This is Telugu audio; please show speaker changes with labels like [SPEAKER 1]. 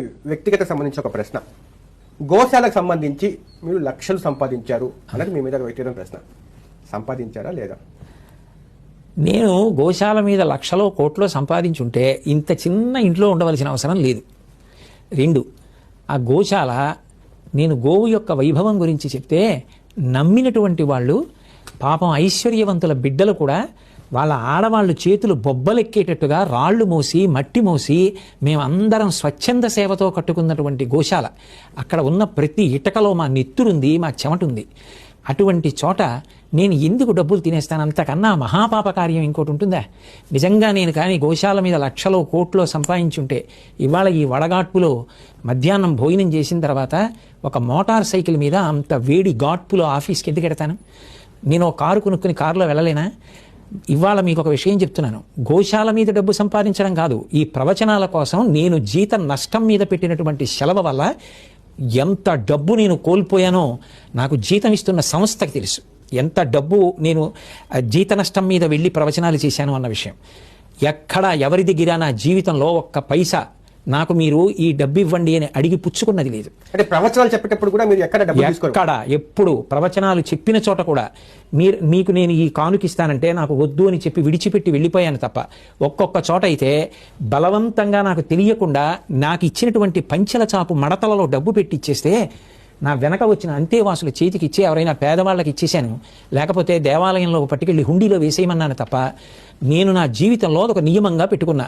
[SPEAKER 1] వ్యక్తిగత సంబంధించి ఒక ప్రశ్న. గోశాలకు సంబంధించి మీరు లక్షలు సంపాదించారు అన్నది మీ మీద వ్యక్తిగత ప్రశ్న. సంపాదించారా లేదా?
[SPEAKER 2] నేను గోశాల మీద లక్షలో కోట్లో సంపాదించుంటే ఇంత చిన్న ఇంట్లో ఉండవలసిన అవసరం లేదు. రెండు ఆ గోశాల నేను గోవు యొక్క వైభవం గురించి చెప్తే నమ్మినటువంటి వాళ్ళు పాపం ఐశ్వర్యవంతుల బిడ్డలు కూడా వాళ్ళ ఆడవాళ్ళు చేతులు బొబ్బలెక్కేటట్టుగా రాళ్ళు మోసి మట్టి మోసి మేమందరం స్వచ్ఛంద సేవతో కట్టుకున్నటువంటి గోశాల. అక్కడ ఉన్న ప్రతి ఇటకలో మా నెత్తురుంది మా చెమటుంది. అటువంటి చోట నేను ఎందుకు డబ్బులు తినేస్తాను? అంతకన్నా మహాపాప కార్యం ఇంకోటి ఉంటుందా? నిజంగా నేను కానీ గోశాల మీద లక్షలో కోట్లో సంపాదించుంటే ఇవాళ ఈ వడగాడ్పులో మధ్యాహ్నం భోజనం చేసిన తర్వాత ఒక మోటార్ సైకిల్ మీద అంత వేడి ఘాట్పులో ఆఫీస్కి ఎందుకు ఎడతాను? నేను ఒక కారు కొనుక్కుని కారులో వెళ్ళలేనా? ఇవాళ మీకు ఒక విషయం చెప్తున్నాను. గోశాల మీద డబ్బు సంపాదించడం కాదు. ఈ ప్రవచనాల కోసం నేను జీత నష్టం మీద పెట్టినటువంటి సెలవు వల్ల ఎంత డబ్బు నేను కోల్పోయానో నాకు జీతం ఇస్తున్న సంస్థకి తెలుసు. ఎంత డబ్బు నేను జీత నష్టం మీద వెళ్ళి ప్రవచనాలు చేశాను అన్న విషయం. ఎక్కడ ఎవరి దగ్గర నా జీవితంలో ఒక్క పైసా నాకు మీరు ఈ డబ్బు ఇవ్వండి అని అడిగి పుచ్చుకున్నది లేదు.
[SPEAKER 1] అంటే ప్రవచనాలు చెప్పేటప్పుడు కూడా మీరు ఎక్కడ
[SPEAKER 2] ఎక్కడ? ఎప్పుడు? ప్రవచనాలు చెప్పిన చోట కూడా. మీరు మీకు నేను ఈ కానుకిస్తానంటే నాకు వద్దు అని చెప్పి విడిచిపెట్టి వెళ్ళిపోయాను తప్ప. ఒక్కొక్క చోట అయితే బలవంతంగా నాకు తెలియకుండా నాకు ఇచ్చినటువంటి పంచెల చాపు మడతలలో డబ్బు పెట్టి ఇచ్చేస్తే నా వెనక వచ్చిన అంతేవాసుల చేతికి ఇచ్చే ఎవరైనా పేదవాళ్ళకి ఇచ్చేశాను. లేకపోతే దేవాలయంలో పట్టుకెళ్ళి హుండీలో వేసేయమన్నాను తప్ప నేను నా జీవితంలో ఒక నియమంగా పెట్టుకున్నా.